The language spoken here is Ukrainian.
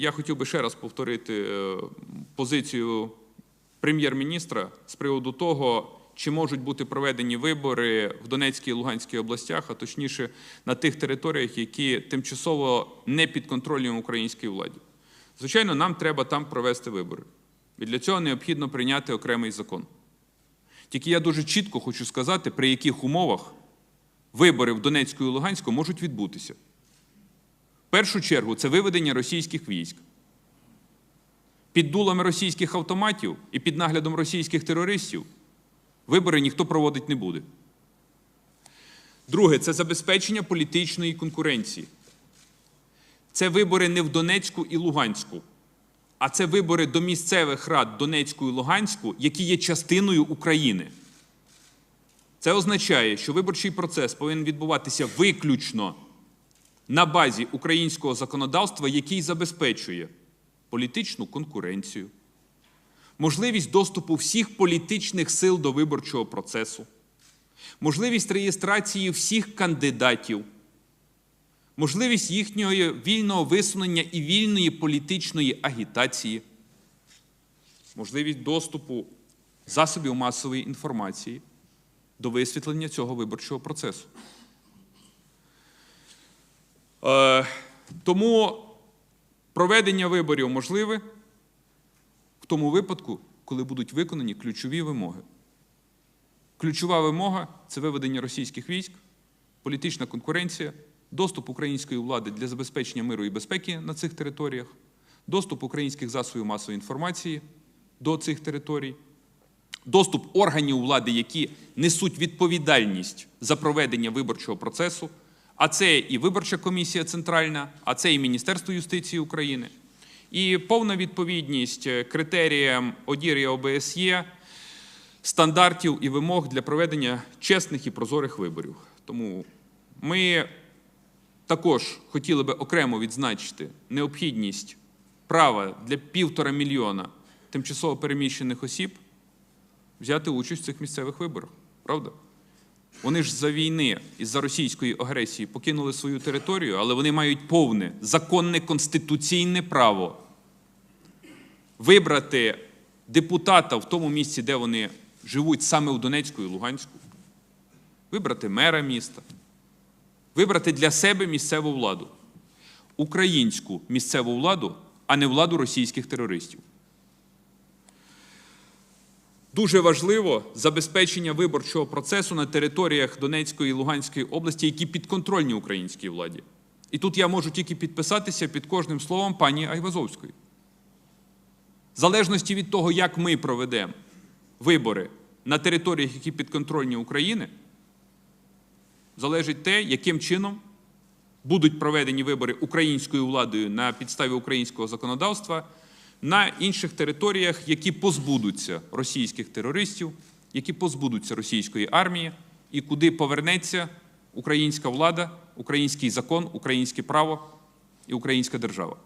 Я хотів би ще раз повторити е, позицію прем'єр-міністра з приводу того, чи можуть бути проведені вибори в Донецькій і Луганській областях, а точніше на тих територіях, які тимчасово не підконтрольні українській владі. Звичайно, нам треба там провести вибори. І для цього необхідно прийняти окремий закон. Тільки я дуже чітко хочу сказати, при яких умовах вибори в Донецьку і Луганську можуть відбутися. Першу чергу це виведення російських військ. Під дулами російських автоматів і під наглядом російських терористів вибори ніхто проводити не буде. Друге це забезпечення політичної конкуренції. Це вибори не в Донецьку і Луганську, а це вибори до місцевих рад Донецьку і Луганську, які є частиною України. Це означає, що виборчий процес повинен відбуватися виключно на базі українського законодавства, який забезпечує політичну конкуренцію, можливість доступу всіх політичних сил до виборчого процесу, можливість реєстрації всіх кандидатів, можливість їхнього вільного висунення і вільної політичної агітації, можливість доступу засобів масової інформації до висвітлення цього виборчого процесу. Е, тому проведення виборів можливе в тому випадку, коли будуть виконані ключові вимоги. Ключова вимога це виведення російських військ, політична конкуренція, доступ української влади для забезпечення миру і безпеки на цих територіях, доступ українських засобів масової інформації до цих територій, доступ органів влади, які несуть відповідальність за проведення виборчого процесу, а це і виборча комісія центральна, а це і Міністерство юстиції України, і повна відповідність е, критеріям ОДІР і ОБСЄ, стандартів і вимог для проведення чесних і прозорих виборів. Тому ми також хотіли би окремо відзначити необхідність права для півтора мільйона тимчасово переміщених осіб взяти участь в цих місцевих виборах. Правда? Вони ж за війни і за російської агресії покинули свою територію, але вони мають повне законне конституційне право вибрати депутата в тому місці, де вони живуть, саме у Донецьку і Луганську, вибрати мера міста, вибрати для себе місцеву владу, українську місцеву владу, а не владу російських терористів. Дуже важливо забезпечення виборчого процесу на територіях Донецької і Луганської області, які підконтрольні українській владі. І тут я можу тільки підписатися під кожним словом пані Айвазовської. В залежності від того, як ми проведемо вибори на територіях, які підконтрольні України, залежить те, яким чином будуть проведені вибори українською владою на підставі українського законодавства на інших територіях, які позбудуться російських терористів, які позбудуться російської армії, і куди повернеться українська влада, український закон, українське право і українська держава.